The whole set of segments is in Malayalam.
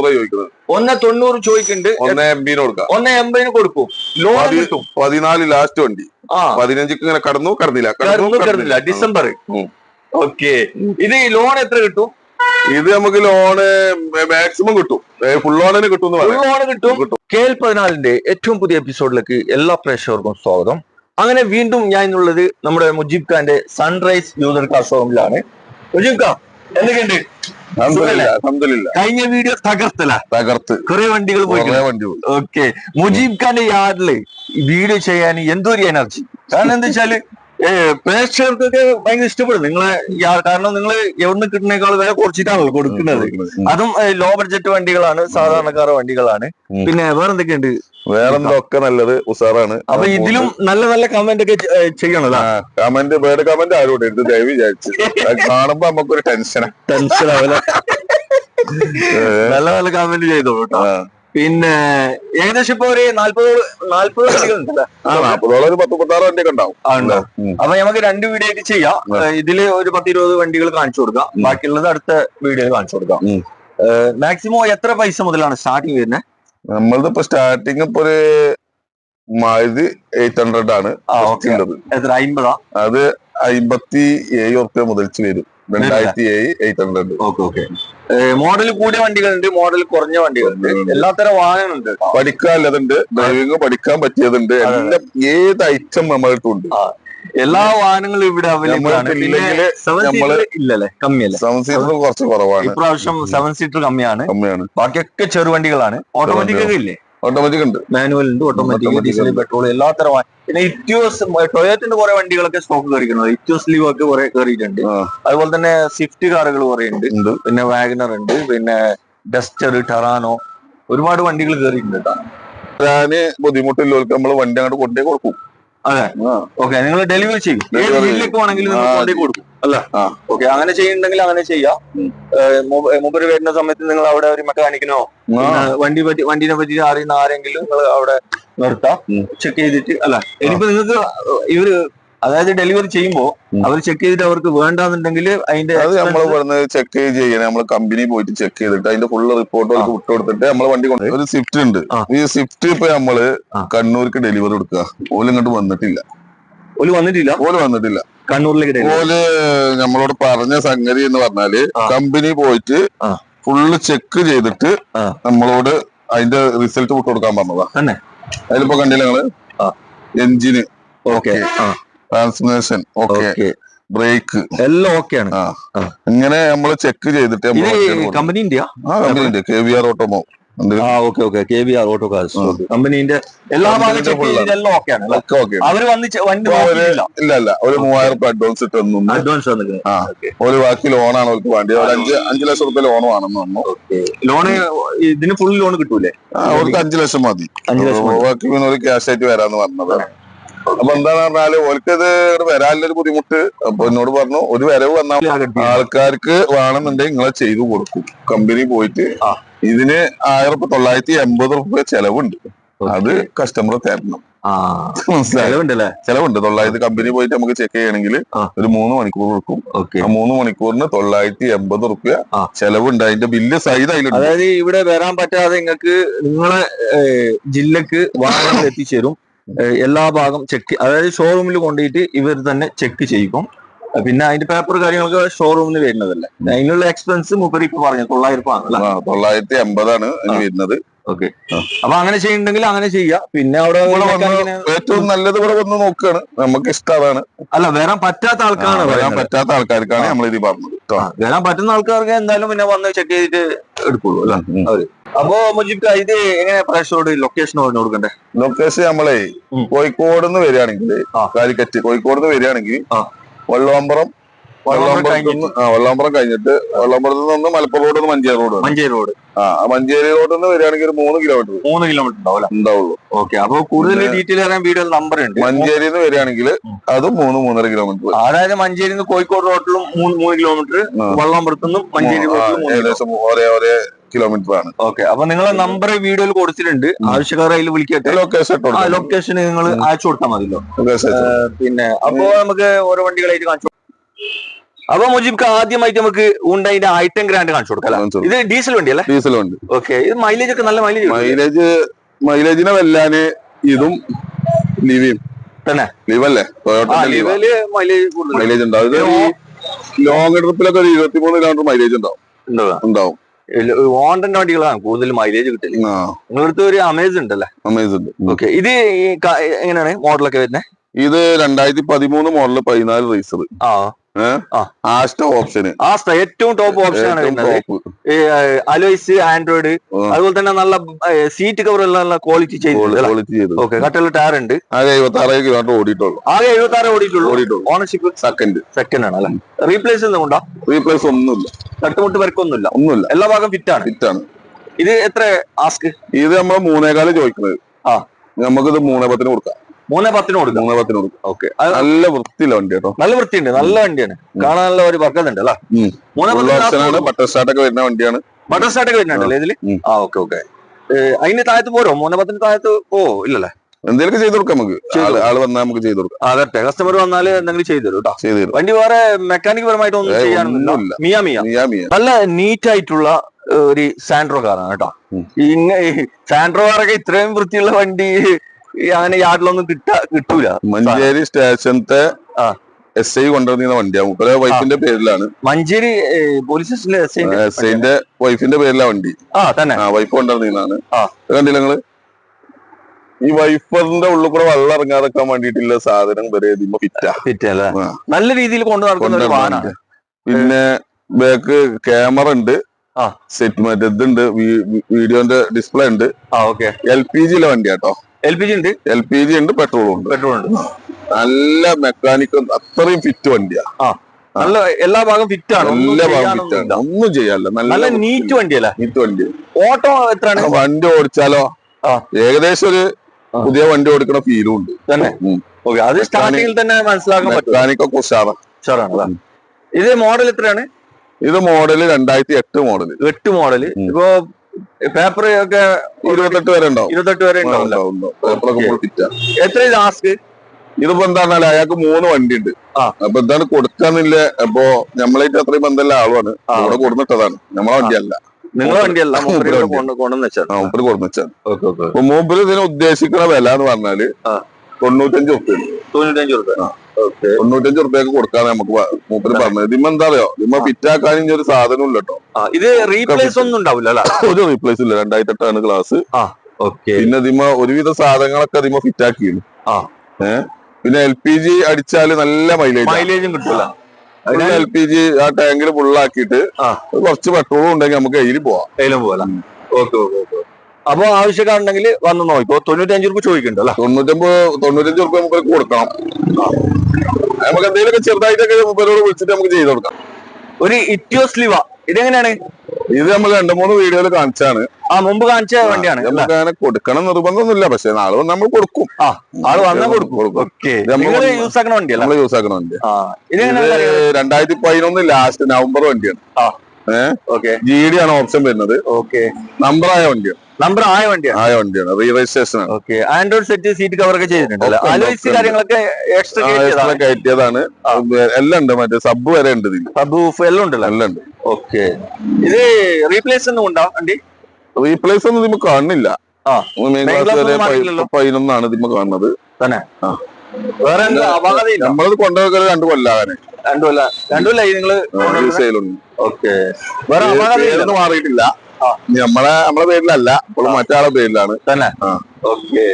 തൊണ്ണൂറ് ചോദിക്കുന്നത്? ഒന്ന് തൊണ്ണൂറ് ചോദിക്കുന്നുണ്ട് ഒന്ന് എംബിന് കൊടുക്കാം. ഒന്ന് എൺപതിന് കൊടുക്കും. ലോൺ കിട്ടും. പതിനാല് ലാസ്റ്റ് വണ്ടി. പതിനഞ്ചിക്ക് ഇങ്ങനെ കടന്നു കടന്നില്ല. കടന്നില്ല. ഡിസംബർ. ഓക്കെ ഇത് ലോൺ എത്ര കിട്ടും? ഇത് നമുക്ക് ലോണ് മാക്സിമം കിട്ടും. ഫുൾ ലോണിന് കിട്ടും ഫുൾ ലോൺ കിട്ടും. കെ എൽ പതിനാലിന്റെ ഏറ്റവും പുതിയ എപ്പിസോഡിലേക്ക് എല്ലാ പ്രേക്ഷകർക്കും സ്വാഗതം. അങ്ങനെ വീണ്ടും ഞാൻ ഇന്നുള്ളത് നമ്മുടെ മുജീബ് ഖാന്റെ സൺറൈസ് യൂസർ കാർ ഷോറൂമിലാണ് മുജീബ് ഖാ എന്തൊക്കെയുണ്ട്. കഴിഞ്ഞ വീഡിയോ തകർത്തല. തകർത്ത്. കുറെ വണ്ടികൾ പോയി ഓക്കെ മുജീബ് ഖാന്റെ യാർഡിൽ വീഡിയോ ചെയ്യാൻ എന്തോ ഒരു എനർജി കാരണം എന്താ വെച്ചാൽ പ്രേക്ഷകർക്കൊക്കെ ഭയങ്കര ഇഷ്ടപ്പെടും. നിങ്ങളെ കാരണം നിങ്ങൾ എവിടുന്ന് കിട്ടുന്നേക്കാൾ വില കുറച്ചിട്ടാണല്ലോ കൊടുക്കുന്നത്. അതും ലോ ബഡ്ജറ്റ് വണ്ടികളാണ് സാധാരണക്കാരുടെ വണ്ടികളാണ്. പിന്നെ വേറെ എന്തൊക്കെയുണ്ട്? വേറെന്തൊക്കെ നല്ലത്? ഉസാറാണ്. അപ്പൊ ഇതിലും നല്ല നല്ല കമന്റ് ഒക്കെ ചെയ്യണതാ. കമന്റ് ബേഡ് കമന്റ് ആരോട് എടുത്ത് ദയവ് വിചാരിച്ച്. കാണുമ്പോ നമുക്കൊരു ടെൻഷനാ ടെൻഷൻ ആവില്ല നല്ല നല്ല കമന്റ് ചെയ്തോട്ടോ കേട്ടോ. പിന്നെ ഏകദേശം ഇപ്പൊ ഒരു നാല്പത് നാല്പത് വണ്ടികളുണ്ടല്ലേ ആ നാപ്പതോളം ഒരു പത്ത് മുപ്പത്താറ് വണ്ടിയൊക്കെ ഉണ്ടാവും. അപ്പൊ നമുക്ക് രണ്ട് വീഡിയോ ആയിട്ട് ചെയ്യാം. ഇതിൽ ഒരു പത്ത് ഇരുപത് വണ്ടികൾ കാണിച്ചു കൊടുക്കാം. ബാക്കിയുള്ളത് അടുത്ത വീഡിയോയിൽ കാണിച്ചു കൊടുക്കാം. മാക്സിമം എത്ര പൈസ മുതലാണ് സ്റ്റാർട്ടിങ് വരുന്നത്? നമ്മളത് ഇപ്പൊ സ്റ്റാർട്ടിങ് ഇപ്പൊ ഒരു മാരുതി എയ്റ്റ് ഹൺഡ്രഡ് ആണ്. എത്ര? അമ്പതാ അത് അമ്പത്തി ഏഴ് ഉറുപ്പ്യ മുതൽച്ച് വരും. രണ്ടായിരത്തി ഏഴ് eight hundred. Okay okay. Model കൂടിയ വണ്ടികളുണ്ട് മോഡൽ കുറഞ്ഞ വണ്ടികളുണ്ട്. എല്ലാത്തരം വാഹനമുണ്ട് പഠിക്കാൻ പഠിക്കാനുള്ളതുണ്ട് ഡ്രൈവിംഗ് പഠിക്കാൻ പറ്റിയതുണ്ട്. എല്ലാം ഏത് ഐറ്റം നമ്മളടുത്തുണ്ട് എല്ലാ വാഹനങ്ങളും ഇവിടെ അവൈലബിൾ ആണ്. ഇല്ലല്ലേ കമ്മിയല്ലേ? സെവൻ സീറ്റർ കുറച്ച് കുറവാണ്. ഇപ്രാവശ്യം സെവൻ സീറ്റർ കമ്മിയാണ്. കമ്മിയാണ്. ബാക്കിയൊക്കെ ചെറുവണ്ടികളാണ്. ഓട്ടോമാറ്റിക് ഒക്കെ ഇല്ലേ? ഓട്ടോമാറ്റിക് ഉണ്ട്. മാനുവൽ ഉണ്ട് ഓട്ടോമാറ്റിക് ഡീസൽ. പെട്രോൾ എല്ലാത്തരം വാ- പിന്നെ ഇറ്റ്യോസ് ടൊയറ്റിന്റെ കുറെ വണ്ടികളൊക്കെ സ്റ്റോക്ക് കയറിക്കുന്നത് ഇറ്റ്യോസ് ലീവ് ഒക്കെ കുറെ കയറിയിട്ടുണ്ട് അതുപോലെ തന്നെ സ്വിഫ്റ്റ് കാറുകൾ കുറെ ഉണ്ട്. പിന്നെ വാഗനർ ഉണ്ട്. പിന്നെ ഡസ്റ്റർ ടെറാനോ ഒരുപാട് വണ്ടികൾ കയറിയിട്ടുണ്ട് കേട്ടോ. ഞാൻ ബുദ്ധിമുട്ടില്ല നമ്മൾ വണ്ടി അങ്ങോട്ട് കൊണ്ടേ കൊടുക്കും. അതെ. ഓക്കെ നിങ്ങൾ ഡെലിവറി ചെയ്യും. ഏത് Delivery വേണമെങ്കിലും നിങ്ങൾ ആ, കൊണ്ടേ കൊടുക്കും. അല്ല. ഓക്കെ അങ്ങനെ ചെയ്യുന്നുണ്ടെങ്കിൽ അങ്ങനെ ചെയ്യാം. മൂപ്പര് വരുന്ന സമയത്ത് നിങ്ങൾ അവിടെ ഒരു മെക്കാനിക്കിനോ വണ്ടി പറ്റി വണ്ടിനെ പറ്റി അറിയുന്ന ആരെങ്കിലും നിങ്ങൾ അവിടെ നിർത്താം. ചെക്ക് ചെയ്തിട്ട് അല്ല ഇനിയിപ്പോ നിങ്ങൾക്ക് ഇവർ അതായത് ഡെലിവറി ചെയ്യുമ്പോ അവർ ചെക്ക് ചെയ്തിട്ട് അവർക്ക് വേണ്ടെന്നുണ്ടെങ്കിൽ അതിന്റെ അത് നമ്മൾ പറഞ്ഞ് ചെക്ക് ചെയ്യണേ. നമ്മൾ കമ്പനി പോയിട്ട് ചെക്ക് ചെയ്തിട്ട് അതിന്റെ ഫുള്ള് റിപ്പോർട്ട് അവർക്ക് വിട്ടു കൊടുത്തിട്ട് നമ്മൾ വണ്ടി കൊണ്ട് ഒരു സ്വിഫ്റ്റ് ഉണ്ട്. ഈ സ്വിഫ്റ്റ് ഇപ്പൊ നമ്മൾ കണ്ണൂർക്ക് ഡെലിവറി കൊടുക്കുക. ഓൽ ഇങ്ങോട്ട് വന്നിട്ടില്ല. ഓൽ വന്നിട്ടില്ല? ഓൽ വന്നിട്ടില്ല. കണ്ണൂരിലേക്ക് ഓൽ നമ്മളോട് പറഞ്ഞ സംഗതി എന്ന് പറഞ്ഞാൽ കമ്പനി പോയിട്ട് ആ. ഫുള്ള് ചെക്ക് ചെയ്തിട്ട് നമ്മളോട് അതിന്റെ റിസൾട്ട് വിട്ടു കൊടുക്കാൻ പറഞ്ഞതാ? അതിലിപ്പോ കണ്ടില്ല ഞങ്ങൾ ആ. Engine okay transmission okay brake എല്ലാം ഓക്കെയാണ്. ഇങ്ങനെ നമ്മൾ ചെക്ക് ചെയ്തിട്ട് കമ്പനി ഇന്ത്യ ആ company India K V R ഓട്ടോമോ ആ okay okay K R auto cars കമ്പനീന്റെ എല്ലാ ഓക്കെയാണ് അവർ വന്ന് വണ്ടി ഇല്ല. ഇല്ല ഒരു മൂവായിരം രൂപ അഡ്വാൻസ് ഇട്ട് തന്നു അഡ്വാൻസ് ഒരു ബാക്കി ലോണാണ് അവർക്ക് വേണ്ടി. അഞ്ച് അഞ്ച് ലക്ഷം റുപ്യ ലോൺ വേണമെന്ന് പറഞ്ഞു. ലോണ് ഇതിന് ഫുൾ ലോൺ കിട്ടൂലേ? അവർക്ക് അഞ്ചു ലക്ഷം മതി. അഞ്ച് ലക്ഷം ബാക്കി പിന്നെ ഒരു ക്യാഷ് ആയിട്ട് വരാന്ന് പറഞ്ഞത്. അപ്പൊ എന്താന്ന് പറഞ്ഞാൽ ഓൽക്കത് വരാനുള്ളൊരു ബുദ്ധിമുട്ട്. അപ്പൊ എന്നോട് പറഞ്ഞു ഒരു വരവ് വന്നാൽ ആൾക്കാർക്ക് വേണമെന്നുണ്ടെങ്കിൽ നിങ്ങളെ ചെയ്തു കൊടുക്കും. കമ്പനി പോയിട്ട്. ഇതിന് ആയിരത്തി തൊള്ളായിരത്തി എൺപത് റുപ്യ ചെലവുണ്ട്. അത് കസ്റ്റമർ തരണം. ചെലവുണ്ടല്ലേ? ചെലവുണ്ട്. തൊള്ളായിരത്തി കമ്പനി പോയിട്ട് നമുക്ക് ചെക്ക് ചെയ്യണമെങ്കിൽ ഒരു മൂന്ന് മണിക്കൂർ കൊടുക്കും ആ മൂന്ന് മണിക്കൂറിന് തൊള്ളായിരത്തി എൺപത് റുപ്യ ചെലവുണ്ട്. അതിന്റെ ബില്ല് സൈഡ് അതിലുണ്ട്. അതായത് ഇവിടെ വരാൻ പറ്റാതെ നിങ്ങൾക്ക് നിങ്ങളെ ജില്ലക്ക് വാഹനങ്ങൾ എത്തിച്ചേരും. എല്ലാ ഭാഗം ചെക്ക് അതായത് ഷോറൂമിൽ കൊണ്ടുപോയിട്ട് ഇവർ തന്നെ ചെക്ക് ചെയ്യിക്കും. പിന്നെ അതിന്റെ പേപ്പർ കാര്യങ്ങളൊക്കെ ഷോറൂമിൽ വരുന്നതല്ലേ. അതിനുള്ള എക്സ്പെൻസ് മുപ്പരി ഇപ്പൊ പറഞ്ഞു തൊള്ളായിരം രൂപ തൊള്ളായിരത്തി അമ്പതാണ് വരുന്നത്. ഓക്കെ. അപ്പൊ അങ്ങനെ ചെയ്യണ്ടെങ്കിൽ അങ്ങനെ ചെയ്യാം. പിന്നെ അവിടെ ഏറ്റവും നല്ലത് ഇവിടെ വന്ന് നോക്കുകയാണ് നമുക്ക് ഇഷ്ടം അതാണ് അല്ല വരാൻ പറ്റാത്ത ആൾക്കാരാണ് വരാൻ. പറ്റാത്ത ആൾക്കാർക്കാണ് നമ്മൾ ഇത് പറഞ്ഞത് വരാൻ പറ്റുന്ന ആൾക്കാർക്ക് എന്തായാലും പിന്നെ വന്ന് ചെക്ക് ചെയ്തിട്ട് എടുക്കുള്ളൂ അല്ലെ? ഉം. അപ്പോ മുജിബ് ഖാ, ഇത് എങ്ങനെ പ്രേക്ഷകരോട് ലൊക്കേഷൻ പറഞ്ഞു കൊടുക്കണ്ടേ? ലൊക്കേഷൻ നമ്മളെ. കോഴിക്കോട് നിന്ന് വരികയാണെങ്കിൽ. കാലിക്കറ്റ് കോഴിക്കോട് നിന്ന് വരികയാണെങ്കിൽ. വള്ളാമ്പറം വള്ളാമ്പുറം കഴിഞ്ഞിട്ട്. വള്ളാമ്പുറത്ത് നിന്ന് Malappuram road Manjeri road. Manjeri road. ആ മഞ്ചേരി റോഡിൽ നിന്ന് വരികയാണെങ്കിൽ ഒരു മൂന്ന് കിലോമീറ്റർ മൂന്ന് കിലോമീറ്റർ ഉണ്ടാവില്ല ഉണ്ടാവുള്ളൂ. ഓക്കെ അപ്പൊ കൂടുതൽ ഡീറ്റെയിൽ അറിയാൻ വീഡിയോ നമ്പർ ഉണ്ട്. മഞ്ചേരി നിന്ന് വരികയാണെങ്കിൽ അത് മൂന്ന് മൂന്നര കിലോമീറ്റർ അതായത് മഞ്ചേരി നിന്ന് കോഴിക്കോട് റോഡിലും മൂന്ന് മൂന്ന് കിലോമീറ്റർ. വള്ളാമ്പുറത്തു നിന്നും മഞ്ചേരി റോഡിലും ഏകദേശം ഒരേ ഒരേ കിലോമീറ്റർ ആണ്. ഓക്കെ അപ്പൊ നിങ്ങളെ നമ്പർ വീഡിയോയിൽ കൊടുത്തിട്ടുണ്ട്. ആവശ്യക്കാർ അതിൽ വിളിക്കട്ടെ. ലൊക്കേഷൻ ലൊക്കേഷൻ നിങ്ങൾ അയച്ചു കൊടുത്താൽ മതിയല്ലോ. പിന്നെ അപ്പോ നമുക്ക് ഓരോ വണ്ടികളായിട്ട് കാണിച്ചു അപ്പൊ മുജിബ്ക്ക് ആദ്യമായിട്ട് നമുക്ക് ഉണ്ടായിന്റെ ഐറ്റം ഗ്രാൻഡ് കാണിച്ചു കൊടുക്കാം ഇത് ഡീസൽ വണ്ടി അല്ലേ? ഡീസൽ വണ്ടി. ഓക്കെ ഇത് മൈലേജ് ഒക്കെ നല്ല മൈലേജ് മൈലേജ് മൈലേജിനെ വെല്ലാന് ഇതും ലിവിയും തന്നെ? ലിവ് അല്ലേ? ആ ലിവൽ മൈലേജ് മൈലേജ് ഉണ്ടാവും. ലോങ് ട്രിപ്പിലൊക്കെ ഒരു ഇരുപത്തിമൂന്ന് കിലോമീറ്റർ മൈലേജ് ഉണ്ടാവും. ഉണ്ടാവും. ഹോണ്ടന്റെ വണ്ടികളാണ് കൂടുതൽ മൈലേജ് കിട്ടില്ല നിങ്ങളടുത്ത് ഒരു അമേസ് ഉണ്ടല്ലേ? അമേസ് ഉണ്ട്. ഓക്കെ ഇത് എങ്ങനെയാണ് മോഡലൊക്കെ വരുന്നത് ഇത് രണ്ടായിരത്തി പതിമൂന്ന് മോഡൽ പതിനാല് റേസർ. ആസ്റ്റ ഓപ്ഷന് ഏറ്റവും ടോപ്പ് ഓപ്ഷൻ ആണ് അലോയ്സ് ആൻഡ്രോയിഡ് അതുപോലെ തന്നെ നല്ല സീറ്റ് കവർ എല്ലാം നല്ല ക്വാളിറ്റി ചെയ്തു ക്വാളിറ്റി ചെയ്ത്. ഓക്കെ കട്ടുള്ള ടയർ ഉണ്ട്. ആകെ എഴുപത്തി ആറ് കിലോമീറ്റർ ഓടിയിട്ടുള്ളൂ. ആകെ എഴുപത്തി ആറ് ഓടിയിട്ടുള്ളൂ. ഓടിയിട്ടുള്ളൂ. ഓണർഷിപ്പ് സെക്കൻഡ് സെക്കൻഡ് ആണ് അല്ലെ? റീപ്ലേസ് ഒന്നും ഉണ്ടോ? റീപ്ലേസ് ഒന്നുമില്ല. തട്ടുമുട്ട് വരക്കൊന്നുമില്ല. ഒന്നുമില്ല. എല്ലാ ഭാഗം ഫിറ്റ് ആണ്. ഫിറ്റ് ആണ്. ഇത് എത്ര ആസ്ക് ഇത് നമ്മൾ മൂന്നേകാൽ ചോദിക്കുന്നത്. ആ. നമുക്കിത് മൂന്നേ പത്തിന് കൊടുക്കാം. മൂന്നേ പത്തിന് കൊടുക്കും മൂന്നേ പത്തിന് കൊടുക്കും ഓക്കെ നല്ല വൃത്തിയില്ല വണ്ടി കേട്ടോ. നല്ല വൃത്തിയുണ്ട്. നല്ല വണ്ടിയാണ്. കാണാൻ നല്ല ഒരു വർക്കുന്നുണ്ട് ഉണ്ട് അല്ല മൂന്നേ പത്തിന് ബട്ടർ സ്റ്റാർട്ട് ഒക്കെ വരുന്ന വണ്ടിയാണ്. ബട്ടർ സ്റ്റാർട്ട് ഒക്കെ വരുന്നുണ്ടല്ലേ ഇതിൽ. ആ ഓക്കെ ഓക്കെ അതിന് താഴത്ത് പോരോ? മൂന്നേ പത്തിന് താഴത്ത് ഓ ഇല്ലല്ലേ? എന്തെങ്കിലും ചെയ്തു കൊടുക്കാം നമുക്ക്. ആൾ വന്നാൽ നമുക്ക് ചെയ്തു കൊടുക്കാം. അതെ കസ്റ്റമർ വന്നാൽ എന്തെങ്കിലും ചെയ്തു തരും കേട്ടോ. ചെയ്ത് തരും. വണ്ടി വേറെ മെക്കാനിക് പരമായിട്ട് ഒന്നും ചെയ്യാനൊന്നും ചെയ്യാനൊന്നുമില്ല. മിയ മിയ. നല്ല നീറ്റ് ആയിട്ടുള്ള ഒരു സാൻഡ്രോ കാറാണ് കേട്ടോ. ഇങ്ങനെ ഇങ്ങ സാൻഡ്രോ കാറൊക്കെ ഇത്രയും വൃത്തിയുള്ള വണ്ടി അങ്ങനെ യാർഡിലൊന്നും കിട്ട കിട്ടൂല. മഞ്ചേരി സ്റ്റേഷനത്തെ ആ. എസ് ഐ കൊണ്ടുവന്നിരുന്ന വണ്ടിയാണ് വൈഫിന്റെ പേരിലാണ്. മഞ്ചേരി പോലീസ് സ്റ്റേഷനിലെ എസ് ഐന്റെ വൈഫിന്റെ പേരിലാണ് വണ്ടി. ആ തന്നെ. വൈഫ്. ഇത് കണ്ടില്ല നിങ്ങൾ? ഈ വൈഫറിന്റെ ഉള്ളിൽ കൂടെ വെള്ളം ഇറങ്ങാതെക്കാൻ വേണ്ടിയിട്ടുള്ള സാധനം വരെ നല്ല രീതിയിൽ കൊണ്ടു നടക്കുന്ന വാഹനമാണ് പിന്നെ ബാക്ക് ക്യാമറ ഉണ്ട്. സെറ്റ് മറ്റേ ഇതുണ്ട്. വീഡിയോന്റെ ഡിസ്പ്ലേ ഉണ്ട്. എൽ പി ജിയിലെ വണ്ടി കേട്ടോ എൽ പി ജി ഉണ്ട്? എൽ പി ജി ഉണ്ട് പെട്രോളും ഉണ്ട്. പെട്രോൾ ഉണ്ട്. നല്ല മെക്കാനിക്കും അത്രയും ഫിറ്റ് വണ്ടിയാ. നല്ല എല്ലാ ഭാഗം ഫിറ്റ് ആണ്. എല്ലാ നല്ല ഭാഗം ഫിറ്റ് ആണ്. ഒന്നും ചെയ്യാല്ല നല്ല നീറ്റ് വണ്ടിയല്ലേ? നീറ്റ് വണ്ടി. ഓട്ടോ എത്രയാണ്? വണ്ടി ഓടിച്ചാലോ? ഏകദേശം ഒരു പുതിയ വണ്ടി ഓടിക്കണ ഫീലും ഉണ്ട്. തന്നെ. ഓക്കെ അത് സ്റ്റാർട്ടിങ്ങിൽ തന്നെ മനസ്സിലാക്കാൻ മെക്കാനിക്കൊക്കെ ഉഷാറാണ് ഉഷാറാണ്? ഇത് മോഡൽ എത്രയാണ്? ഇത് മോഡൽ രണ്ടായിരത്തി എട്ട് മോഡൽ എട്ട് മോഡൽ. ഇപ്പോ പേപ്പർ ഒക്കെ ഇരുപത്തെട്ട് വരെ ഉണ്ടാവും. ഇരുപത്തെട്ട് വരെ ഉണ്ടാവും. എത്ര ലാസ്റ്റ് ഇതിപ്പോ എന്താണെന്നാൽ അയാൾക്ക് മൂന്ന് വണ്ടി ഉണ്ട്. അപ്പൊ എന്താണ് കൊടുക്കാന്നില്ല. അപ്പൊ നമ്മളായിട്ട് അത്രയും ബന്ധമല്ല ആളുമാണ് അവിടെ കൊടുന്നിട്ടതാണ്. നമ്മളെ വണ്ടിയല്ല. നിങ്ങളെ വണ്ടിയല്ല. കൊണ്ടുവന്ന് മൂപ്പര് അപ്പൊ മൂപ്പര് ഇതിന് ഉദ്ദേശിക്കുന്ന വില എന്ന് പറഞ്ഞാൽ. തൊണ്ണൂറ്റഞ്ച് ഉറുപ്പ്യ തൊണ്ണൂറ്റഞ്ച് ഓക്കെ തൊണ്ണൂറ്റഞ്ച് റുപ്യൊക്കെ കൊടുക്കാതെ നമുക്ക് മൂപ്പര് പറഞ്ഞത്. ഇതിമ്മ എന്താ അറിയോ ഇതിമ്മ ഫിറ്റാക്കാൻ ഇനി ഒരു സാധനം ഇല്ല കേട്ടോ ഇത് റീപ്ലേസ് ഒന്നും ഉണ്ടാവില്ല ഒരു റീപ്ലേസ് ഇല്ല. രണ്ടായിരത്തി എട്ടാണ് ക്ലാസ് ഓക്കെ പിന്നെ ഇതിമ്മ ഒരുവിധ സാധനങ്ങളൊക്കെ ഇതിമ്മ ഫിറ്റാക്കിയിരുന്നു ആ. ഏഹ് പിന്നെ എൽ പി ജി അടിച്ചാൽ നല്ല മൈലേജ് മൈലേജും കിട്ടില്ല എൽ പി ജി ആ ടാങ്കിൽ ഫുള്ളാക്കിയിട്ട്. കുറച്ച് പെട്രോളും ഉണ്ടെങ്കിൽ നമുക്ക് കയ്യിൽ പോവാം. കയ്യിലും പോവാം ഓക്കെ ഓക്കെ ഓക്കെ അപ്പൊ ആവശ്യക്കാരുണ്ടെങ്കിൽ വന്ന് നോക്കോ. തൊണ്ണൂറ്റഞ്ച് രൂപ ചോദിക്കണ്ടല്ലോ തൊണ്ണൂറ്റമ്പത് തൊണ്ണൂറ്റഞ്ച് റുപ്യ നമുക്ക് കൊടുക്കണം. നമുക്ക് എന്തെങ്കിലുമൊക്കെ ചെറുതായിട്ടൊക്കെ മുപ്പരോട് വിളിച്ചിട്ട് നമുക്ക് ചെയ്ത് കൊടുക്കാം. ഒരു ഇറ്റിയോ സ്ലിവ. ഇതെങ്ങനെയാണ്? ഇത് നമ്മൾ രണ്ടു മൂന്ന് വീഡിയോയിൽ കാണിച്ചാണ് ആ മുമ്പ് കാണിച്ച വണ്ടിയാണ്? നമുക്ക് അങ്ങനെ കൊടുക്കണം നിർബന്ധമൊന്നുമില്ല. പക്ഷെ നാളെ വന്ന് നമ്മൾ കൊടുക്കും. ആ നാളെ വന്നാ കൊടുക്കും. യൂസ് ആക്കണ വണ്ടിയല്ല നമ്മൾ യൂസ് ആക്കണ വണ്ടി രണ്ടായിരത്തി പതിനൊന്ന് ലാസ്റ്റ് നവംബർ വണ്ടിയാണ്. ഏഹ് ഓക്കെ. ജി ഡി ആണ് ഓപ്ഷൻ വരുന്നത്. ഓക്കെ. നമ്പറായ വണ്ടിയാണ്. നമ്പർ ആയ വണ്ടിയാണ് ആയ വണ്ടിയാണ്. Reregistration okay Android set seat cover ഒക്കെ ചെയ്തിട്ടുണ്ടല്ലോ അലോയ്സ് കാര്യങ്ങളൊക്കെ എക്സ്ട്രാ കയറ്റിയതാണ്? എല്ലാം ഉണ്ട്. മറ്റേ സബ് വരെ ഉണ്ട് സബ് എല്ലാം ഉണ്ടല്ലോ? എല്ലാം ഉണ്ട്. ഓക്കെ ഇത് റീപ്ലേസ് ഒന്നും ഉണ്ടോ വണ്ടി? റീപ്ലേസ് ഒന്നും ഇതിന് കാണുന്നില്ല പതിനൊന്നാണ് ഇതിന് കാണുന്നത്. തന്നെ. വേറെ നമ്മളത് കൊണ്ടുപോയി രണ്ടു കൊല്ലാകാന് രണ്ടു കൊല്ല നിങ്ങൾ യൂസ് ചെയ്യലുണ്ട് ഓക്കെ വേറെ മാറിയിട്ടില്ല. നമ്മളെ നമ്മളെ പേരിലല്ല. ഇപ്പോഴും മറ്റാളെ പേരിലാണ്. തന്നെ. ഓക്കെ.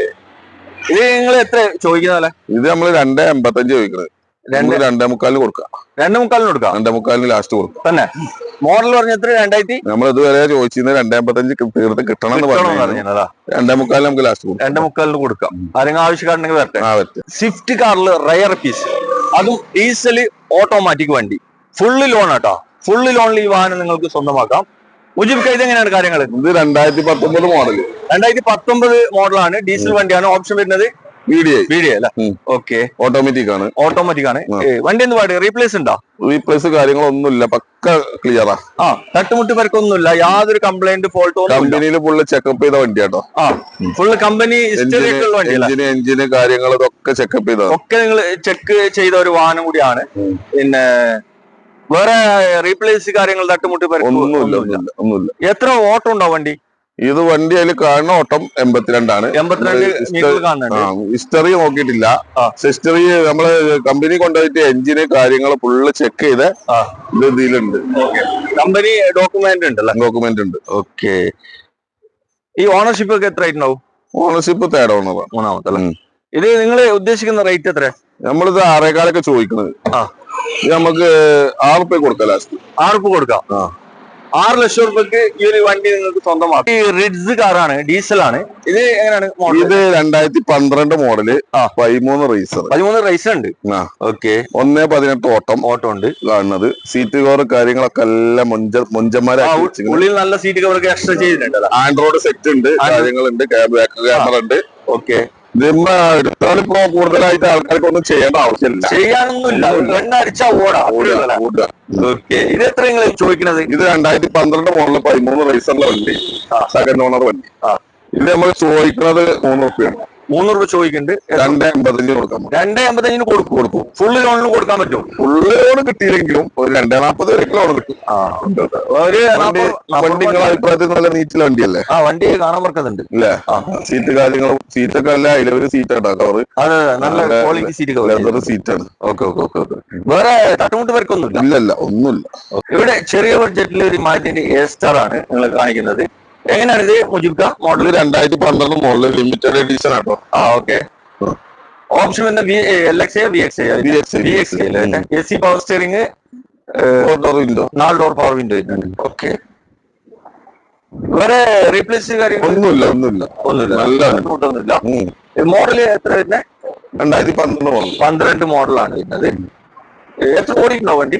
ഇത് നിങ്ങൾ എത്ര ചോദിക്കുന്ന ഇത് നമ്മൾ രണ്ട് എൺപത്തഞ്ച് ചോദിക്കുന്നത് രണ്ട് രണ്ടേ മുക്കാലിന് കൊടുക്കാം. രണ്ടേ മുക്കാലിന് കൊടുക്കാം? രണ്ടേ മുക്കാലിന് ലാസ്റ്റ് കൊടുക്കാം. തന്നെ. മോഡൽ പറഞ്ഞ എത്ര? രണ്ടായിരത്തി? നമ്മൾ ഇതുവരെ ചോദിച്ചിരുന്നത് രണ്ടേ അമ്പത്തഞ്ച് തീർത്ത് കിട്ടണം എന്ന് പറഞ്ഞു രണ്ടേ മുക്കാലിന് നമുക്ക് ലാസ്റ്റ് കൊടുക്കാം. രണ്ടേ മുക്കാലിന് കൊടുക്കാം. ആരെങ്കിലും ആവശ്യക്കാരുണ്ടെങ്കിൽ വരട്ടെ. സ്വിഫ്റ്റ് കാറിൽ റയർ പീസ് അതും ഡീസൽ ഓട്ടോമാറ്റിക് വണ്ടി. Full loan auto. ഫുള്ള് ലോണിൽ ഈ വാഹനം നിങ്ങൾക്ക് സ്വന്തമാക്കാം. മുജിബ് എങ്ങനെയാണ് കാര്യങ്ങൾ ഇത് രണ്ടായിരത്തി പത്തൊമ്പത് മോഡൽ രണ്ടായിരത്തി പത്തൊമ്പത് മോഡലാണ് ഡീസൽ വണ്ടിയാണ്. ഓപ്ഷൻ വരുന്നത്. ഓക്കെ ഓട്ടോമാറ്റിക് ആണ്. ഓട്ടോമാറ്റിക് ആണ്. വണ്ടി എന്ത് പാട്? റീപ്ലേസ് ഉണ്ടോ? റീപ്ലേസ് കാര്യങ്ങളൊന്നുമില്ല. പക്ക ക്ലിയറാ ആ. തട്ടുമുട്ട് പരക്കൊന്നുമില്ല. യാതൊരു കംപ്ലൈന്റ് ഫോൾട്ടോ. കമ്പനിയിൽ ഫുള്ള് ചെക്കപ്പ് ചെയ്ത വണ്ടിയാട്ടോ. ആ ഫുള്ള് കമ്പനി എഞ്ചിന് എഞ്ചിന് കാര്യങ്ങൾ ഇതൊക്കെ ചെക്കപ്പ് ചെയ്ത ഒക്കെ നിങ്ങൾ ചെക്ക് ചെയ്ത ഒരു വാഹനം കൂടിയാണ്. പിന്നെ വേറെ റീപ്ലേസ് കാര്യങ്ങൾ തട്ടുമുട്ടി ഒന്നുമില്ല ഒന്നുമില്ല. ഒന്നുമില്ല എത്ര ഓട്ടം ഉണ്ടോ വണ്ടി? ഇത് വണ്ടി അതിൽ കാണുന്ന ഓട്ടം എൺപത്തിരണ്ടാണ്. ഹിസ്റ്ററി നോക്കിയിട്ടില്ല. ഹിസ്റ്ററി നമ്മൾ കമ്പനി കൊണ്ടുപോയിട്ട് എഞ്ചിന് കാര്യങ്ങൾ ഫുള്ള് ചെക്ക് ചെയ്ത്. ഇത് ഇതിലുണ്ട്. കമ്പനി ഡോക്യുമെന്റ് ഉണ്ടല്ലോ? ഡോക്യുമെന്റ് ഉണ്ട്. ഓക്കെ ഈ ഓണർഷിപ്പ് ഒക്കെ എത്ര ആയിട്ടുണ്ടാവും ഓണർഷിപ്പ് തേർഡ് ഓണറാണ് മൂന്നാമത്തെ. ഇത് നിങ്ങൾ ഉദ്ദേശിക്കുന്ന റേറ്റ് എത്ര നമ്മളിത് ആറേകാലൊക്കെ ചോദിക്കുന്നത് ആ. നമുക്ക് ആറ് റുപ്യ കൊടുക്കാം ലാസ്റ്റ് ആറ് റുപ്യ കൊടുക്കാം. ആറ് ലക്ഷം റുപ്യക്ക് ഈ ഒരു വണ്ടി നിങ്ങൾക്ക് സ്വന്തമാക്കാം. ഈ റിഡ്സ് കാറാണ് ഡീസൽ ആണ്. ഇത് എങ്ങനെയാണ് ഇത് രണ്ടായിരത്തി പന്ത്രണ്ട് മോഡൽ. പതിമൂന്ന് റൈസർ പതിമൂന്ന് റൈസർ ഉണ്ട്. ഓക്കെ. ഒന്ന് പതിനെട്ട് ഓട്ടം. ഓട്ടം ഉണ്ട്. കാണുന്നത്. സീറ്റ് കവർ കാര്യങ്ങളൊക്കെ എല്ലാം മുഞ്ചന്മാരെ ഉള്ളിൽ നല്ല സീറ്റ് കവർ എക്സ്ട്രാ ചെയ്തിട്ടുണ്ട് ആൻഡ്രോയിഡ് സെറ്റ് ഉണ്ട് കാര്യങ്ങളുണ്ട് ബാക്ക് ക്യാമറ ഉണ്ട്. ഓക്കെ. എടുത്താലിപ്പോ കൂടുതലായിട്ട് ആൾക്കാർക്ക് ഒന്നും ചെയ്യേണ്ട ആവശ്യമില്ല. ചെയ്യാനൊന്നുമില്ല. എണ്ണടിച്ചാ ഓടാ. ഓടുക, ഓടുക. ഓക്കെ ഇത് എത്ര നിങ്ങൾ ചോദിക്കണത്? ഇത് രണ്ടായിരത്തി പന്ത്രണ്ട് മോഡൽ പതിമൂന്ന് റേസറിലെ വണ്ടി. സെക്കൻഡ് ഓണർ വണ്ടി. ഇത് നമ്മൾ ചോദിക്കുന്നത് മൂന്ന് റുപ്യാണ് മൂന്ന് രൂപ ചോദിക്കുന്നുണ്ട് രണ്ട് എൺപതിന് കൊടുക്കാൻ രണ്ട് അമ്പത്തഞ്ചിന് കൊടുക്കും കൊടുക്കും. ഫുള്ള് ലോണിന് കൊടുക്കാൻ പറ്റും. ഫുള്ള് ലോൺ കിട്ടിയില്ലെങ്കിലും ഒരു രണ്ടേ നാപ്പത് വരെ ലോൺ കിട്ടും. ഒരു വണ്ടി അഭിപ്രായത്തിൽ നല്ല നീറ്റിലെ വണ്ടിയല്ലേ? ആ വണ്ടി കാണാൻ ആ. സീറ്റ് കാര്യങ്ങളും സീറ്റൊക്കെ അല്ല അതിലൊരു സീറ്റ് കവർ അതെ നല്ല ക്വാളിറ്റി സീറ്റ് കവർ സീറ്റാണ് ഓക്കെ ഓക്കെ ഓക്കെ ഓക്കെ. വേറെ തട്ടുമുട്ട് വർക്കൊന്നുമില്ല? ഇല്ല ഒന്നുമില്ല. ഇവിടെ ചെറിയ ബഡ്ജറ്റിൽ ഒരു മാറ്റിന്റെ എ സ്റ്റാർ ആണ് നിങ്ങൾ കാണിക്കുന്നത്. എങ്ങനെയാണ് ഇത് മുജിബ്ക മോഡൽ രണ്ടായിരത്തി പന്ത്രണ്ട് മോഡൽ ലിമിറ്റഡ് എഡിഷൻ ആട്ടോ. ആ ഓക്കെ ഓപ്ഷൻ വന്ന V L X V X A V X A C power steering window നാല് ഡോർ പവർ വിൻഡോ വരുന്നുണ്ട് ഓക്കെ വേറെ റീപ്ലേസ് കാര്യങ്ങൾ ഒന്നുമില്ല ഒന്നുമില്ല. ഒന്നുമില്ല. നല്ല മോഡൽ എത്ര വരുന്നത് രണ്ടായിരത്തി പന്ത്രണ്ട് മോഡൽ പന്ത്രണ്ട് മോഡലാണ് വരുന്നത്. എത്ര ഓടിയിട്ടുണ്ടോ വണ്ടി?